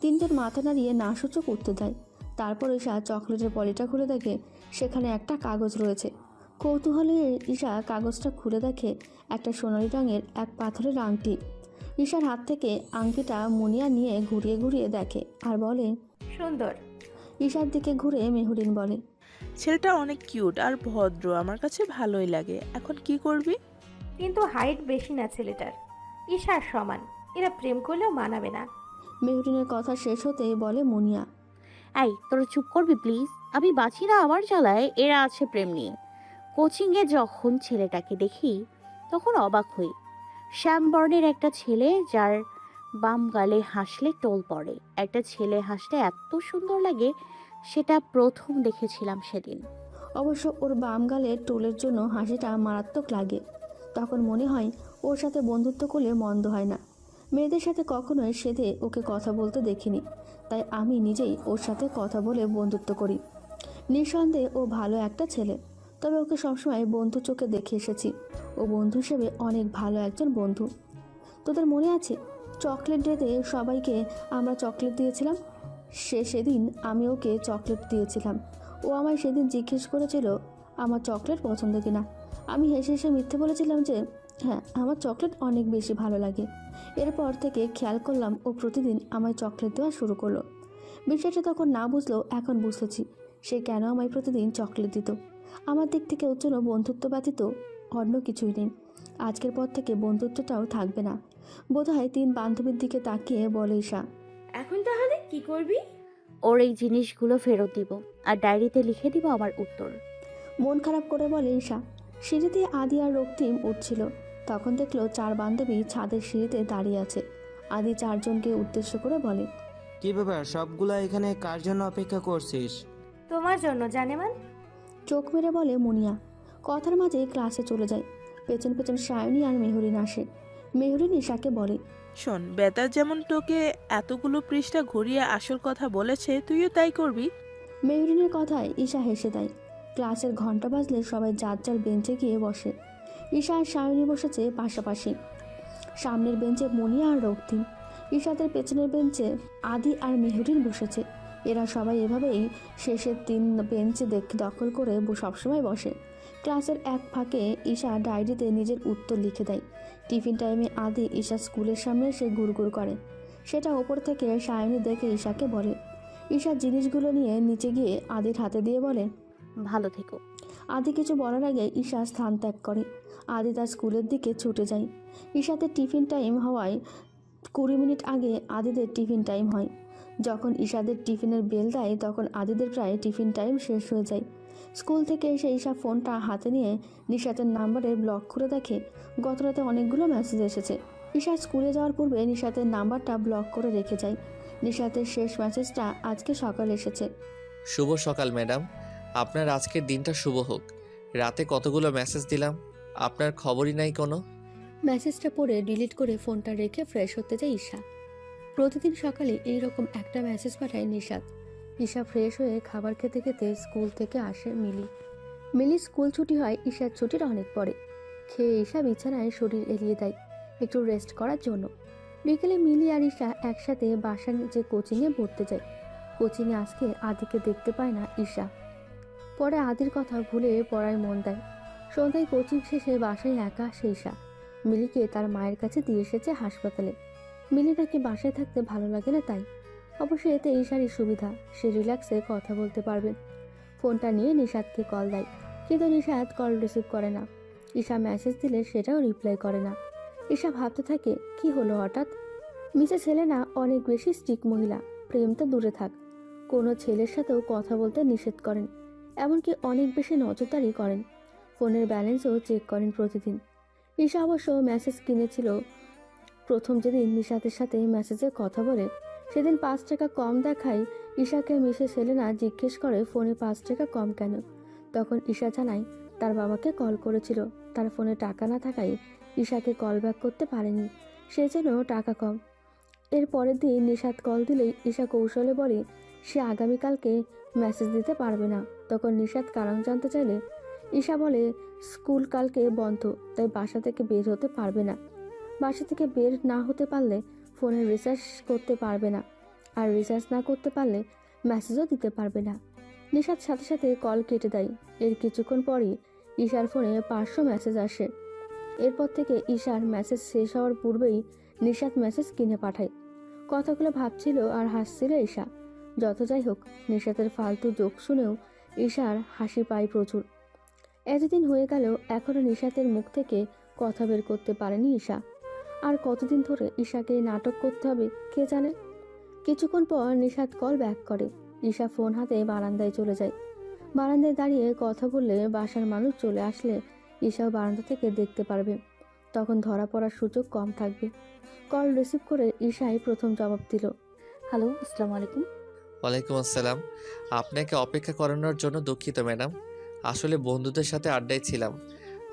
তিনজন মাথা নাড়িয়ে না সূচক উঠতে দেয়। তারপর ঈশা চকলেটের পলিটা খুলে দেখে সেখানে একটা কাগজ রয়েছে। কৌতূহলে ঈশা কাগজটা খুলে দেখে একটা সোনালি রঙের এক পাথরের আংটি। ঈশার হাত থেকে আংটিটা মুনিয়া নিয়ে ঘুরিয়ে ঘুরিয়ে দেখে আর বলে সুন্দর। ঈশার দিকে ঘুরে মেহুরিন বলে ছেলেটা অনেক কিউট আর ভদ্র আমার কাছে ভালোই লাগে। এখন কি করবি? কিন্তু হাইট বেশি না ছেলেটার। ঈশার সমান এরা প্রেম করলেও মানাবে না। মেহুরিনের কথা শেষ হতেই বলে মুনিয়া। এই তোরা চুপ করবি প্লিজ? আমি বাঁচি না আমার জ্বালায় এরা আছে প্রেম নিয়ে। কোচিংয়ে যখন ছেলেটাকে দেখি তখন অবাক হই। শ্যামবর্ণের একটা ছেলে যার বাম গালে হাসলে টোল পড়ে। একটা ছেলে হাসলে এত সুন্দর লাগে সেটা প্রথম দেখেছিলাম সেদিন। অবশ্য ওর বাম গালে টোলের জন্য হাসিটা মারাত্মক লাগে। তখন মনে হয় ওর সাথে বন্ধুত্ব করলে মন্দ হয় না। মেয়েদের সাথে কখনোই সেধে ওকে কথা বলতে দেখিনি। তাই আমি নিজেই ওর সাথে কথা বলে বন্ধুত্ব করি। নিঃসন্দেহে ও ভালো একটা ছেলে। তবে ওকে সবসময় বন্ধু চোখে দেখে এসেছি। ও বন্ধু হিসেবে অনেক ভালো একজন বন্ধু। তোদের মনে আছে? চকলেট ডেতে সবাইকে আমরা চকলেট দিয়েছিলাম। সে সেদিন আমি ওকে চকলেট দিয়েছিলাম। ও আমায় সেদিন জিজ্ঞেস করেছিল আমার চকলেট পছন্দ কিনা? আমি হেসে হেসে মিথ্যে বলেছিলাম যে হ্যাঁ আমার চকলেট অনেক বেশি ভালো লাগে। এরপর থেকে খেয়াল করলাম ও প্রতিদিন আমায় চকলেট দেওয়া শুরু করল। বিষয়টা তখন না বুঝলেও এখন বুঝতেছি সে কেন আমায় প্রতিদিন চকলেট দিত। আমার দিক থেকে ওর জন্য বন্ধুত্ব ব্যতীত অন্য কিছুই নেই। আজকের পর থেকে বন্ধুত্বটাও থাকবে না। বোধহয় তিন বান্ধবীর দিকে তাকিয়ে বলে ঈশা এখন তাহলে কি করবি? ওর এই জিনিসগুলো ফেরত দিব আর ডায়েরিতে লিখে দিব আমার উত্তর। মন খারাপ করে বলে ঈশা। সিঁড়িতে আদি আর রক্তিম উঠছিল। তখন দেখল চার বান্ধবী ছাদের সিঁড়িতে দাঁড়িয়ে আছে। আদি চারজনকে উদ্দেশ্য করে বলে কি ব্যাপার? সবগুলা এখানে কার জন্য অপেক্ষা করছিস? তোমার জন্য জানেমান? চোখ মেরে বলে মুনিয়া। কথার মাঝে ক্লাসে চলে যায়। পেছন পেছন সায়নী আর মেহরিন আসে। মেহরিন ঈশাকে বলে শোন বেতার যেমন তোকে এতগুলো পৃষ্ঠা ঘুরিয়ে আসল কথা বলেছে তুইও তাই করবি? মেহরিনের কথায় ঈশা হেসে দেয়। ক্লাসের ঘণ্টা বাজলে সবাই যার যার বেঞ্চে গিয়ে বসে। ঈশা আর সায়নী বসেছে পাশাপাশি। সামনের বেঞ্চে মনিয়া আর রক্তিম। ঈশাদের পেছনের বেঞ্চে আদি আর মেহরিন বসেছে। এরা সবাই এভাবেই শেষের তিন বেঞ্চে দেখ, দখল করে সবসময় বসে। ক্লাসের এক ফাঁকে ঈশা ডায়েরিতে নিজের উত্তর লিখে দেয়। টিফিন টাইমে আদি ঈশা স্কুলের সামনে সে গুড়গুড় করে। সেটা ওপর থেকে সায়নী দেখে ঈশাকে বলে। ঈশা জিনিসগুলো নিয়ে নিচে গিয়ে আদির হাতে দিয়ে বলে ভালো থেকো। আদি কিছু বলার আগে ঈশা স্থান ত্যাগ করে। আদি তার স্কুলের দিকে ছুটে যায়। ঈশাতে টিফিন টাইম হওয়ায় কুড়ি মিনিট আগে আদিদের টিফিন টাইম হয়। যখন ঈশাদের টিফিনের বেল দেয় তখন আদিদের প্রায় টিফিন টাইম শেষ হয়ে যায়। স্কুল থেকে এসে ঈশা ফোনটা হাতে নিয়ে নিশাতের নাম্বারে ব্লক করে দেখে গত রাতে অনেকগুলো মেসেজ এসেছে। ঈশা স্কুলে যাওয়ার পূর্বে নিশাতের নাম্বারটা ব্লক করে রেখে যায়। নিশাতের শেষ মেসেজটা আজকে সকালে এসেছে। শুভ সকাল ম্যাডাম। আপনার আজকের দিনটা শুভ হোক। রাতে কতগুলো মেসেজ দিলাম? আপনার খবরই নাই কোনো? মেসেজটা পড়ে ডিলিট করে ফোনটা রেখে ফ্রেশ হতে যায় ঈশা। প্রতিদিন সকালে এই রকম একটা মেসেজ পাঠায় নিশাদ ঈশা ফ্রেশ হয়ে খাবার খেতে খেতে স্কুল থেকে আসে মিলি। মিলি স্কুল ছুটি হয় ঈশার ছুটির অনেক পরে। খেয়ে ঈশা বিছানায় শরীর এলিয়ে দেয়, একটু রেস্ট করার জন্য। বিকেলে মিলি আর ঈশা একসাথে বাসার নিচে কোচিংয়ে পড়তে যায়। কোচিংয়ে আজকে আদিকে দেখতে পায় না ঈশা। পরে আদির কথা ভুলে পড়ায় মন দেয়। সন্ধ্যায় কোচিং শেষে বাসায় একা ঈশা মিলিকে তার মায়ের কাছে দিয়ে এসেছে হাসপাতালে। মিলি নাকি বাসায় থাকতে ভালো লাগে না তাই। অবশ্য এতে ঈশারই সুবিধা, সে রিল্যাক্সে কথা বলতে পারবে ফোনটা নিয়ে নিশাদকে কল দেয়, কিন্তু নিশাদ কল রিসিভ করে না। ঈশা মেসেজ দিলে সেটাও রিপ্লাই করে না। ঈশা ভাবতে থাকে, কি হলো হঠাৎ? মিসেস হেলেনা অনেক বেশি স্ট্রিক মহিলা, প্রেম তো দূরে থাক। কোনো ছেলের সাথেও কথা বলতে নিষেধ করেন। এমনকি অনেক বেশি নজরদারি করেন। ফোনের ব্যালেন্সও চেক করেন প্রতিদিন। ঈশা অবশ্য মেসেজ কিনেছিল। প্রথম যেদিন নিশাতের সাথে মেসেজে কথা বলে, সেদিন পাঁচ টাকা কম দেখায় ঈশাকে মিসেস সেলেনা জিজ্ঞেস করে ফোনে পাঁচ টাকা কম কেন? তখন ঈশা জানায়, তার বাবাকে কল করেছিল। তার ফোনে টাকা না থাকায় ঈশাকে কল ব্যাক করতে পারেনি। সে যেন টাকা কম। এর পরের দিন নিশাত কল দিলেই ঈশা কৌশলে বলে, সে আগামীকালকে মেসেজ দিতে পারবে না। তখন নিশাত কারণ জানতে চাইলে ঈশা বলে, স্কুল কালকে বন্ধ, তাই বাসা থেকে বের হতে পারবে না। বাসা থেকে বের না হতে পারলে ফোনে রিচার্জ করতে পারবে না। আর রিচার্জ না করতে পারলে মেসেজও দিতে পারবে না। নিশার সাথে সাথে কল কেটে দেয়। এর কিছুক্ষণ পরই ঈশার ফোনে পাঁচশো মেসেজ আসে। এরপর থেকে ঈশার মেসেজ শেষ হওয়ার পূর্বেই নিশাত মেসেজ কিনে পাঠায়। কথাগুলো ভাবছিল আর হাসছিল ঈশা। যত যাই হোক নিশাতের ফালতু জোক শুনেও ঈশার হাসি পায় প্রচুর। এতদিন হয়ে গেল এখনও নিশাতের মুখ থেকে কথা বের করতে পারেনি ঈশা। আর কতদিন ধরে ঈশাকে নাটক করতে হবে, কে জানে? কিছুক্ষণ পর নিশাত কল ব্যাক করে। ঈশা ফোন হাতে বারান্দায় চলে যায়। বারান্দায় দাঁড়িয়ে কথা বললে বাসার মানুষ চলে আসলে ঈশাও বারান্দা থেকে দেখতে পারবে। তখন ধরা পড়ার সুযোগ কম থাকবে। কল রিসিভ করে ঈশাই প্রথম জবাব দিল। হ্যালো আসসালামু আলাইকুম। ওয়ালাইকুম আসসালাম। আপনাকে অপেক্ষা করানোর জন্য দুঃখিত ম্যাডাম। আসলে বন্ধুদের সাথে আড্ডায় ছিলাম।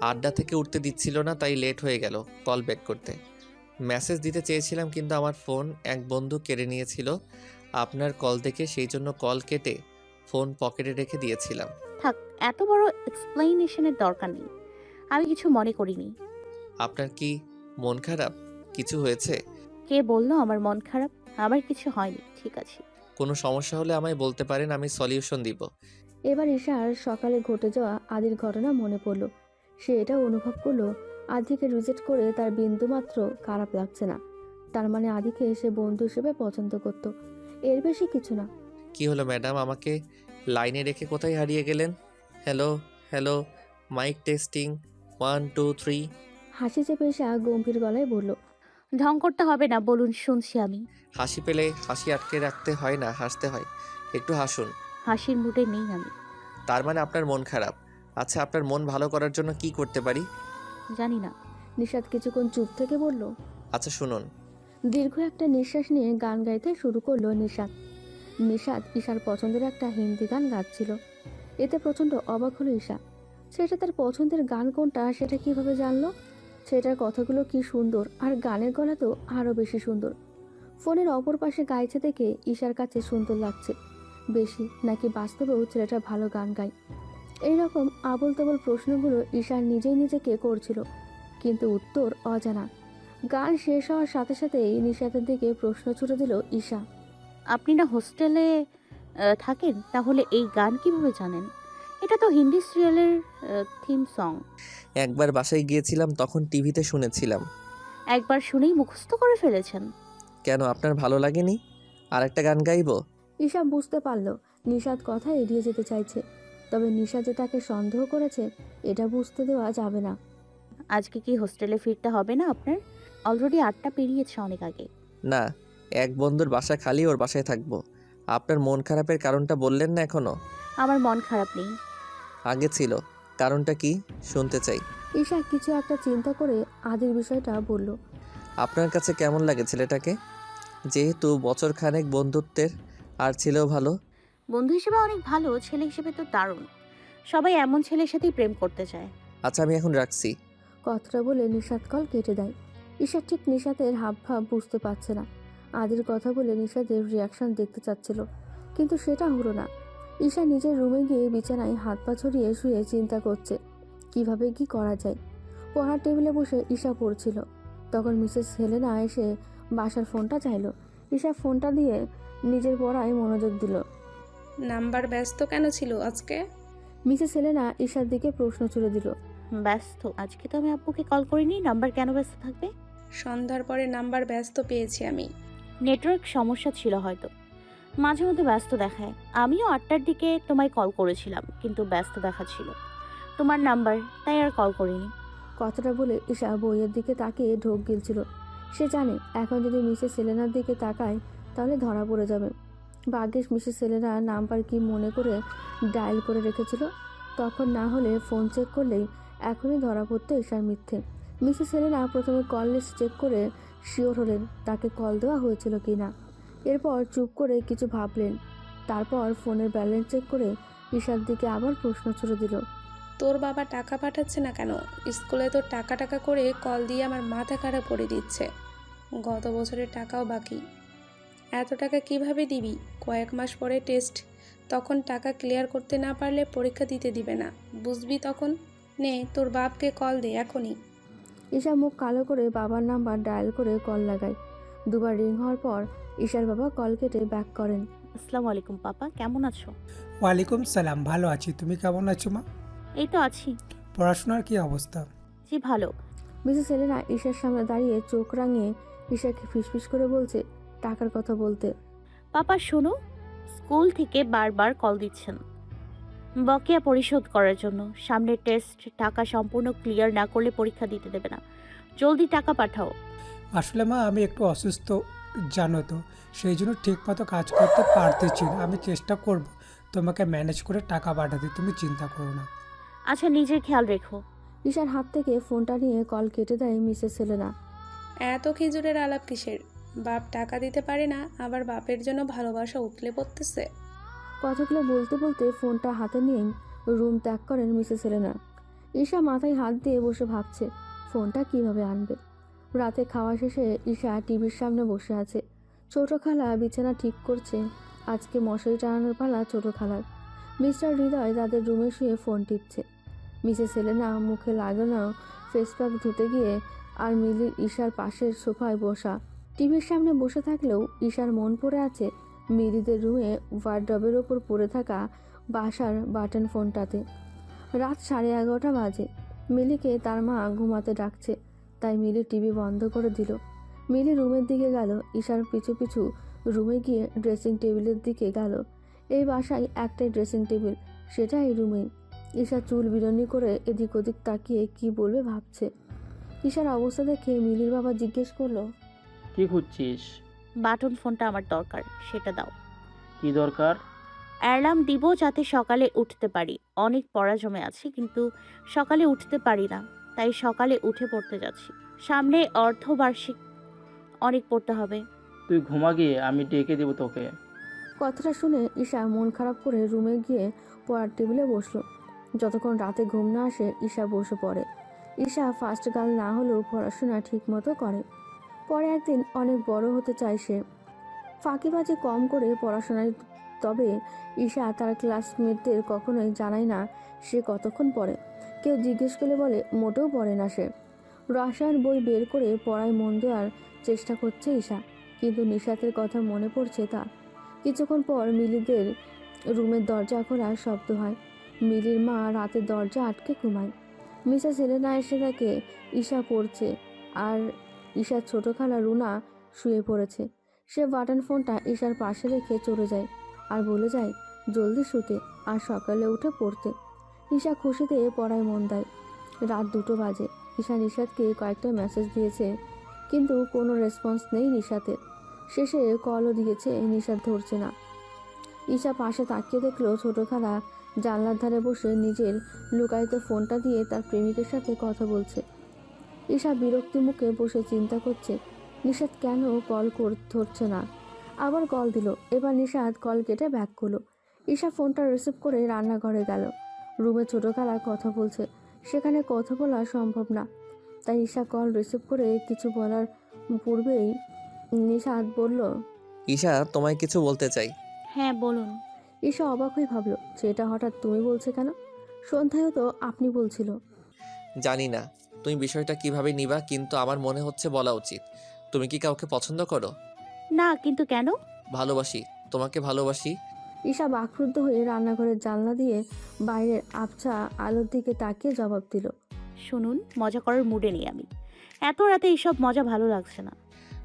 আড্ডা থেকে উঠতে দিচ্ছিল না তাই লেট হয়ে গেল কল ব্যাক করতে। মেসেজ দিতে চেয়েছিলাম কিন্তু আমার ফোন এক বন্ধু কেড়ে নিয়েছিল। আপনার কল দেখে সেই জন্য কল কেটে ফোন পকেটে রেখে দিয়েছিলাম। থাক এত বড় এক্সপ্লেনেশনের দরকার নেই। আমি কিছু মনে করিনি। আপনার কি মন খারাপ? কিছু হয়েছে? কে বলল আমার মন খারাপ? আমার কিছু হয়নি ঠিক আছে। কোনো সমস্যা হলে আমায় বলতে পারেন আমি সলিউশন দিব। এবার ঈশার সকালে ঘটে যাওয়া আদির ঘটনা মনে পড়ল। সে এটা অনুভব করল আদিকে রিজেক্ট করে তার বিন্দুমাত্র খারাপ লাগছে না। তার মানে আদিকে সে বন্ধু হিসেবে পছন্দ করত। এর বেশি কিছু না। কি হলো ম্যাডাম আমাকে লাইনে রেখে কোথায় হারিয়ে গেলেন? Hello hello mike testing one two three হাসি চেপে ঈশা গম্ভীর গলায় বলল ঢং করতে হবে না বলুন শুনছি আমি। হাসি পেলে হাসি আটকে রাখতে হয় না হাসতে হয়। একটু হাসুন। হাসির মুডে নেই আমি। তার মানে আপনার মন খারাপ। আচ্ছা আপনার মন ভালো করার জন্য কি করতে পারি? জানি না। নিশাদ কিছুক্ষণ চুপ থেকে বলল আচ্ছা শুনুন। দীর্ঘ একটা নিঃশ্বাস নিয়ে গান গাইতে শুরু করল নিশাদ নিশাদ ঈশার পছন্দের একটা হিন্দি গান গাচ্ছিল। এতে প্রচণ্ড অবাক হলো ঈশা। সেটা তার পছন্দের গান কোনটা সেটা কীভাবে জানলো? সেটার কথাগুলো কি সুন্দর, আর গানের গলা তো আরও বেশি সুন্দর। ফোনের অপর পাশে গাইছে দেখে ঈশার কাছে সুন্দর লাগছে। বেশি নাকি বাস্তবেও ছেলেটা ভালো গান গায়। এইরকম আবল তাবল প্রশ্নগুলো ঈশার নিজেই নিজেকে করছিল, কিন্তু উত্তর অজানা। গান শেষ হওয়ার সাথে সাথেই নিশাতের দিকে প্রশ্ন ছুড়ে দিল ঈশা। আপনি না হোস্টেলে থাকেন, তাহলে এই গান কীভাবে জানেন? এটা তো হিন্দি সিরিয়ালের থিম সং একবার বাসায় গিয়েছিলাম তখন টিভিতে শুনেছিলাম। একবার শুনেই মুখস্থ করে ফেলেছেন। কেন আপনার ভালো লাগেনি? আর একটা গান গাইবো? ঈশা বুঝতে পারল নিশাদ কথা এড়িয়ে যেতে চাইছে। তবে নিশা যে তাকে সন্দেহ করেছে এটা বুঝতে দেওয়া যাবে না। আজকে কি হোস্টেলে ফিরতে হবে না আপনার? অলরেডি আটটা পেরিয়েছে অনেক আগে। না এক বন্ধুর বাসা খালি ওর বাসায় থাকব। আপনার মন খারাপের কারণটা বললেন না এখনও? আমার মন খারাপ নেই। আগে ছিল। কারণটা কি? শুনতে চাই। ঈশা কিছু একটা চিন্তা করে আদির বিষয়টা বলল। আপনার কাছে কেমন লাগে ছেলেটাকে? যেহেতু বছর খানেক বন্ধুত্বের আর ছিলেও ভালো। বন্ধু হিসেবে অনেক ভালো ছেলে হিসেবে তো দারুণ। সবাই এমন ছেলের সাথেই প্রেম করতে চায়। আচ্ছা আমি এখন রাখছি। কথাটা বলে নিশাদ কল কেটে দেয়। ঈশা ঠিক নিশাতের হাব ভাব বুঝতে পারছে না। আদির কথা বলে নিশাদের রিয়াকশন দেখতে চাচ্ছিল। কিন্তু সেটা হলো না। ঈশা নিজের রুমে গিয়ে বিছানায় হাত পা ছড়িয়ে শুয়ে চিন্তা করছে কীভাবে কি করা যায়? পড়ার টেবিলে বসে ঈশা পড়ছিল। তখন মিসেস হেলেনা এসে বাসার ফোনটা চাইলো। ঈশা ফোনটা দিয়ে নিজের পড়ায় মনোযোগ দিল। নাম্বার ব্যস্ত কেন ছিল আজকে? মিসেস হেলেনা ঈশার দিকে প্রশ্ন ছুড়ে দিল। ব্যস্ত। আজকে তো আমি আব্বুকে কল করিনি নাম্বার কেন ব্যস্ত থাকবে? সন্ধ্যার পরে নাম্বার ব্যস্ত পেয়েছি আমি। নেটওয়ার্ক সমস্যা ছিল হয়তো। মাঝে মধ্যে ব্যস্ত দেখায়। আমিও আটটার দিকে তোমায় কল করেছিলাম, কিন্তু ব্যস্ত দেখাচ্ছিল তোমার নাম্বার তাই আর কল করিনি। কথাটা বলে ঈশা বইয়ের দিকে তাকিয়ে ঢোক গিলছিল। সে জানে, এখন যদি মিসেস সেলেনার দিকে তাকায়, তাহলে ধরা পড়ে যাবে। ভাগ্যিস মিসেস সেলেনা নাম্বার কি মনে করে ডায়াল করে রেখেছিল। তখন না হলে ফোন চেক করলেই এখনই ধরা পড়তো ঈশার মিথ্যে। মিসেস সেলেনা প্রথমে কল লিস্ট চেক করে শিওর হলেন, তাকে কল দেওয়া হয়েছিল কি না এরপর চুপ করে কিছু ভাবলেন। তারপর ফোনের ব্যালেন্স চেক করে ঈশার দিকে আবার প্রশ্ন ছুড়ে দিল। তোর বাবা টাকা পাঠাচ্ছে না কেন? স্কুলে তো টাকা টাকা করে কল দিয়ে আমার মাথা খারাপ করে দিচ্ছে। গত বছরের টাকাও বাকি। এত টাকা কীভাবে দিবি? কয়েক মাস পরে টেস্ট। তখন টাকা ক্লিয়ার করতে না পারলে পরীক্ষা দিতে দিবে না। বুঝবি তখন? নে তোর বাপকে কল দে এখনই। ঈশা মুখ কালো করে বাবার নাম্বার ডায়াল করে কল লাগায়। দুবার রিং হওয়ার পর ঈশার বাবা কল কেটে ব্যাক করেন। আসসালামু আলাইকুম পাপা কেমন আছো? ওয়ালাইকুম সালাম ভালো আছি। তুমি কেমন আছো মা? এই তো আছি। পড়াশোনার কি অবস্থা? জি ভালো। মিসেস সেলেনা ঈশার সামনে দাঁড়িয়ে চোখ রাঙিয়ে ঈশাকে ফিসফিস করে বলছে টাকার কথা বলতে। পাপা শোনো স্কুল থেকে বারবার কল দিচ্ছেন। বকেয়া পরিশোধ করার জন্য। সামনের টেস্ট টাকা সম্পূর্ণ ক্লিয়ার না করলে পরীক্ষা দিতে দেবে না। জলদি টাকা পাঠাও। আসলে মা আমি একটু অসুস্থ। জানো তো সেই জন্য ঠিকমতো কাজ করতে পারতেছি না। আমি চেষ্টা করব তোমাকে ম্যানেজ করে টাকা পাঠাতে তুমি চিন্তা করো না। আচ্ছা নিজের খেয়াল রেখো। ঈশার হাত থেকে ফোনটা নিয়ে কল কেটে দেয় মিসেস সেলেনা। এত খিজুরের আলাপ কিসের? বাপ টাকা দিতে পারে না আবার বাপের জন্য ভালোবাসা উতলে পড়তেছে। কথাগুলো বলতে বলতে ফোনটা হাতে নিয়েই রুম ত্যাগ করেন মিসেস সেলেনা। ঈশা মাথায় হাত দিয়ে বসে ভাবছে ফোনটা কীভাবে আনবে? রাতে খাওয়া শেষে ঈশা টিভির সামনে বসে আছে। ছোট খালা বিছানা ঠিক করছে। আজকে মশারি টানানোর পালা ছোট খালার। মিস্টার হৃদয় তাদের রুমে শুয়ে ফোন টিপছে। মিসেস সেলেনা মুখে লাগানো ফেস প্যাক ধুতে গিয়ে আর মিলির ঈশার পাশের সোফায় বসা। টিভির সামনে বসে থাকলেও ঈশার মন পড়ে আছে মিলিদের রুমে ওয়ার্ড্রবের ওপর পড়ে থাকা বাসার বাটন ফোনটাতে রাত সাড়ে এগারোটা বাজে। মিলিকে তার মা ঘুমাতে ডাকছে। তাই মিলি টিভি বন্ধ করে দিল। মিলি রুমের দিকে গেল ঈশার পিছু পিছু রুমে গিয়ে ড্রেসিং টেবিলের দিকে গেল। এই বাসায় একটাই ড্রেসিং টেবিল সেটা এই রুমেই। ঈশা চুল বিরনি করে এদিক ওদিক তাকিয়ে কি বলবে ভাবছে। ঈশার অবস্থা দেখে মিলির বাবা জিজ্ঞেস করল কি খুঁজছিস? বাটন ফোনটা আমার দরকার সেটা দাও। কি দরকার? অ্যালার্ম দিব যাতে সকালে উঠতে পারি। অনেক পড়া জমে আছে কিন্তু সকালে উঠতে পারি না। তাই সকালে উঠে পড়তে যাচ্ছি। সামনে অর্ধবার্ষিক অনেক পড়তে হবে। তুই ঘুমা গিয়ে আমি ডেকে দেবো তোকে। কথাটা শুনে ঈশা মন খারাপ করে রুমে গিয়ে পড়ার টেবিলে বসল। যতক্ষণ রাতে ঘুম না আসে ঈশা বসে পড়ে। ঈশা ফার্স্ট গার্ল না হলেও পড়াশোনা ঠিক মতো করে। পরে একদিন অনেক বড় হতে চায় সে। ফাঁকিবাজি কম করে পড়াশোনায় তবে ঈশা তার ক্লাসমেটদের কখনোই জানায় না সে কতক্ষণ পড়ে। কেউ জিজ্ঞেস করলে বলে, মোটেও পড়ে না সে। রসায়ন বই বের করে পড়ায় মন দেওয়ার চেষ্টা করছে ঈশা, কিন্তু নিশাতের কথা মনে পড়ছে তার কিছুক্ষণ পর মিলিদের রুমের দরজা খোলার শব্দ হয়। মিলির মা রাতে দরজা আটকে ঘুমায়। মিসা সেলেনা এসে দেখে ঈশা পড়ছে, আর ঈশার ছোট খালা রুনা শুয়ে পড়েছে। সে বাটন ফোনটা ঈশার পাশে রেখে চলে যায়, আর বলে যায়, জলদি শুতে, আর সকালে উঠে পড়তে। ঈশা খুশিতে পড়ায় মন দেয়। রাত দুটো বাজে। ঈশা নিশাদকে কয়েকটা মেসেজ দিয়েছে, কিন্তু কোনো রেসপন্স নেই নিশাতের শেষে কলও দিয়েছে নিশাদ ধরছে না। ঈশা পাশে তাকিয়ে দেখল ছোট খালা জানলার ধারে বসে নিজের লুকায়িত ফোনটা দিয়ে তার প্রেমিকের সাথে কথা বলছে। ঈশা বিরক্তি মুখে বসে চিন্তা করছে, নিষাদ কেন কল কর ধরছে না? আবার কল দিল। এবার নিষাদ কল কেটে ব্যাক করল। ঈশা ফোনটা রিসিভ করে রান্নাঘরে গেল। রুমে ছোট খালা কথা বলছে। সেখানে কথা বলা সম্ভব না। তাই ঈশা কল রিসিভ করে কিছু বলার পূর্বেই নিষাদ বলল ঈশা তোমায় কিছু বলতে চাই। হ্যাঁ বলুন। ঈশা অবাক হয়ে ভাবলো সেটা হঠাৎ তুমি বলছে কেন? সন্ধ্যায়ও তো আপনি বলছিল। জানি না তুমি বিষয়টা কীভাবে নিবা কিন্তু আমার মনে হচ্ছে বলা উচিত। তুমি কি কাউকে পছন্দ করো? না কিন্তু কেন? ভালোবাসি তোমাকে ভালোবাসি। ঈশা বাকরুদ্ধ হয়ে রান্নাঘরের জানলা দিয়ে বাইরের আবছা আলোর দিকে তাকিয়ে জবাব দিল শুনুন মজা করার মুডে নেই আমি। এত রাতে এইসব মজা ভালো লাগছে না।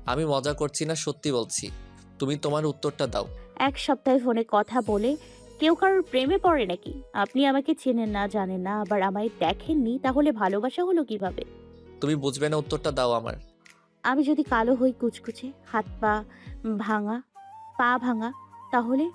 আমি মজা করছি না সত্যি বলছি। তুমি তোমার উত্তরটা দাও। এক সপ্তাহে ফোনে কথা বলে কেউ কারোর প্রেমে পড়ে নাকি? আপনি আমাকে চেনেন না জানেন না আবার আমায় দেখেননি তাহলে ভালোবাসা হলো কীভাবে? তুমি বুঝবে না উত্তরটা দাও আমার। আমি যদি কালো হই কুচকুচে হাত পা ভাঙা পা ভাঙা তাহলে